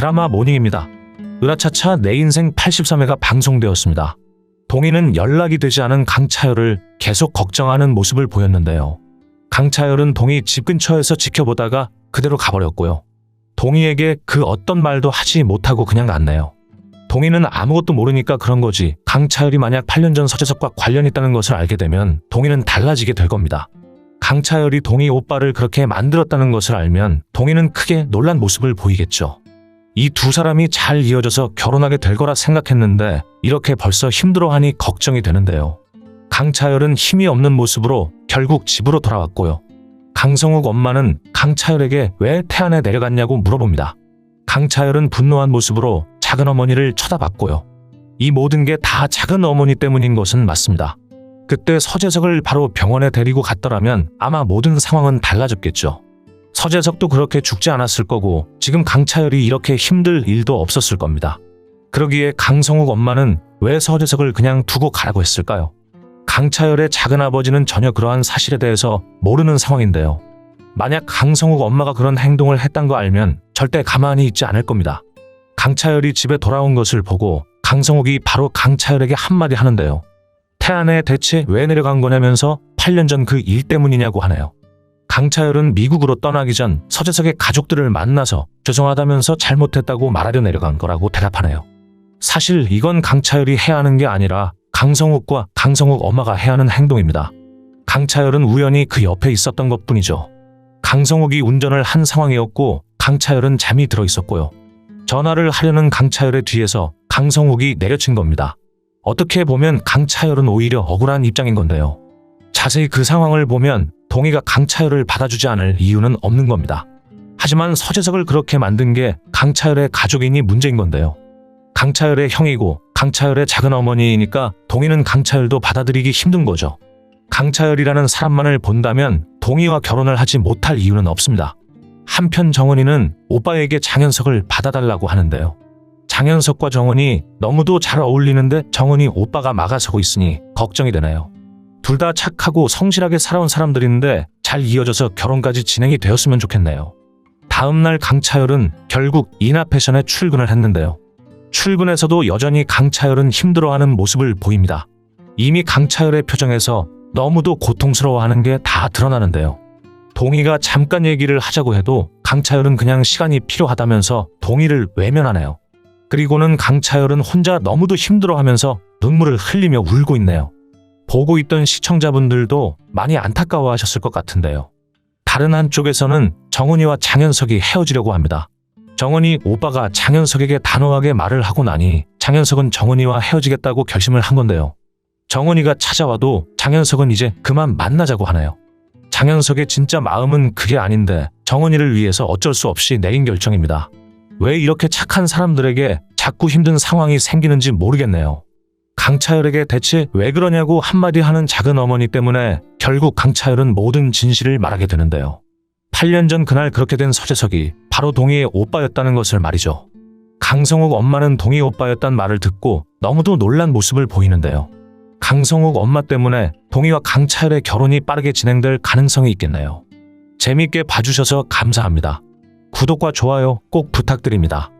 드라마 모닝입니다. 으라차차 내 인생 83회가 방송되었습니다. 동희는 연락이 되지 않은 강차열을 계속 걱정하는 모습을 보였는데요. 강차열은 동희 집 근처에서 지켜보다가 그대로 가버렸고요. 동희에게 그 어떤 말도 하지 못하고 그냥 갔네요. 동희는 아무것도 모르니까 그런 거지. 강차열이 만약 8년 전 서재석과 관련 있다는 것을 알게 되면 동희는 달라지게 될 겁니다. 강차열이 동희 오빠를 그렇게 만들었다는 것을 알면 동희는 크게 놀란 모습을 보이겠죠. 이 두 사람이 잘 이어져서 결혼하게 될 거라 생각했는데 이렇게 벌써 힘들어하니 걱정이 되는데요. 강차열은 힘이 없는 모습으로 결국 집으로 돌아왔고요. 강성욱 엄마는 강차열에게 왜 태안에 내려갔냐고 물어봅니다. 강차열은 분노한 모습으로 작은 어머니를 쳐다봤고요. 이 모든 게 다 작은 어머니 때문인 것은 맞습니다. 그때 서재석을 바로 병원에 데리고 갔더라면 아마 모든 상황은 달라졌겠죠. 서재석도 그렇게 죽지 않았을 거고 지금 강차열이 이렇게 힘들 일도 없었을 겁니다. 그러기에 강성욱 엄마는 왜 서재석을 그냥 두고 가라고 했을까요? 강차열의 작은 아버지는 전혀 그러한 사실에 대해서 모르는 상황인데요. 만약 강성욱 엄마가 그런 행동을 했단 거 알면 절대 가만히 있지 않을 겁니다. 강차열이 집에 돌아온 것을 보고 강성욱이 바로 강차열에게 한마디 하는데요. 태안에 대체 왜 내려간 거냐면서 8년 전 그 일 때문이냐고 하네요. 강차열은 미국으로 떠나기 전 서재석의 가족들을 만나서 죄송하다면서 잘못했다고 말하려 내려간 거라고 대답하네요. 사실 이건 강차열이 해야 하는 게 아니라 강성욱과 강성욱 엄마가 해야 하는 행동입니다. 강차열은 우연히 그 옆에 있었던 것 뿐이죠. 강성욱이 운전을 한 상황이었고 강차열은 잠이 들어 있었고요. 전화를 하려는 강차열의 뒤에서 강성욱이 내려친 겁니다. 어떻게 보면 강차열은 오히려 억울한 입장인 건데요. 자세히 그 상황을 보면 동희가 강차열을 받아주지 않을 이유는 없는 겁니다. 하지만 서재석을 그렇게 만든 게 강차열의 가족이니 문제인 건데요. 강차열의 형이고 강차열의 작은 어머니이니까 동희는 강차열도 받아들이기 힘든 거죠. 강차열이라는 사람만을 본다면 동희와 결혼을 하지 못할 이유는 없습니다. 한편 정은이는 오빠에게 장현석을 받아달라고 하는데요. 장현석과 정은이 너무도 잘 어울리는데 정은이 오빠가 막아서고 있으니 걱정이 되네요. 둘 다 착하고 성실하게 살아온 사람들인데 잘 이어져서 결혼까지 진행이 되었으면 좋겠네요. 다음날 강차열은 결국 이나 패션에 출근을 했는데요. 출근에서도 여전히 강차열은 힘들어하는 모습을 보입니다. 이미 강차열의 표정에서 너무도 고통스러워하는 게 다 드러나는데요. 동희가 잠깐 얘기를 하자고 해도 강차열은 그냥 시간이 필요하다면서 동희를 외면하네요. 그리고는 강차열은 혼자 너무도 힘들어하면서 눈물을 흘리며 울고 있네요. 보고 있던 시청자분들도 많이 안타까워하셨을 것 같은데요. 다른 한쪽에서는 정은이와 장현석이 헤어지려고 합니다. 정은이 오빠가 장현석에게 단호하게 말을 하고 나니 장현석은 정은이와 헤어지겠다고 결심을 한 건데요. 정은이가 찾아와도 장현석은 이제 그만 만나자고 하네요. 장현석의 진짜 마음은 그게 아닌데 정은이를 위해서 어쩔 수 없이 내린 결정입니다. 왜 이렇게 착한 사람들에게 자꾸 힘든 상황이 생기는지 모르겠네요. 강차열에게 대체 왜 그러냐고 한마디 하는 작은 어머니 때문에 결국 강차열은 모든 진실을 말하게 되는데요. 8년 전 그날 그렇게 된 서재석이 바로 동희의 오빠였다는 것을 말이죠. 강성욱 엄마는 동희 오빠였단 말을 듣고 너무도 놀란 모습을 보이는데요. 강성욱 엄마 때문에 동희와 강차열의 결혼이 빠르게 진행될 가능성이 있겠네요. 재미있게 봐주셔서 감사합니다. 구독과 좋아요 꼭 부탁드립니다.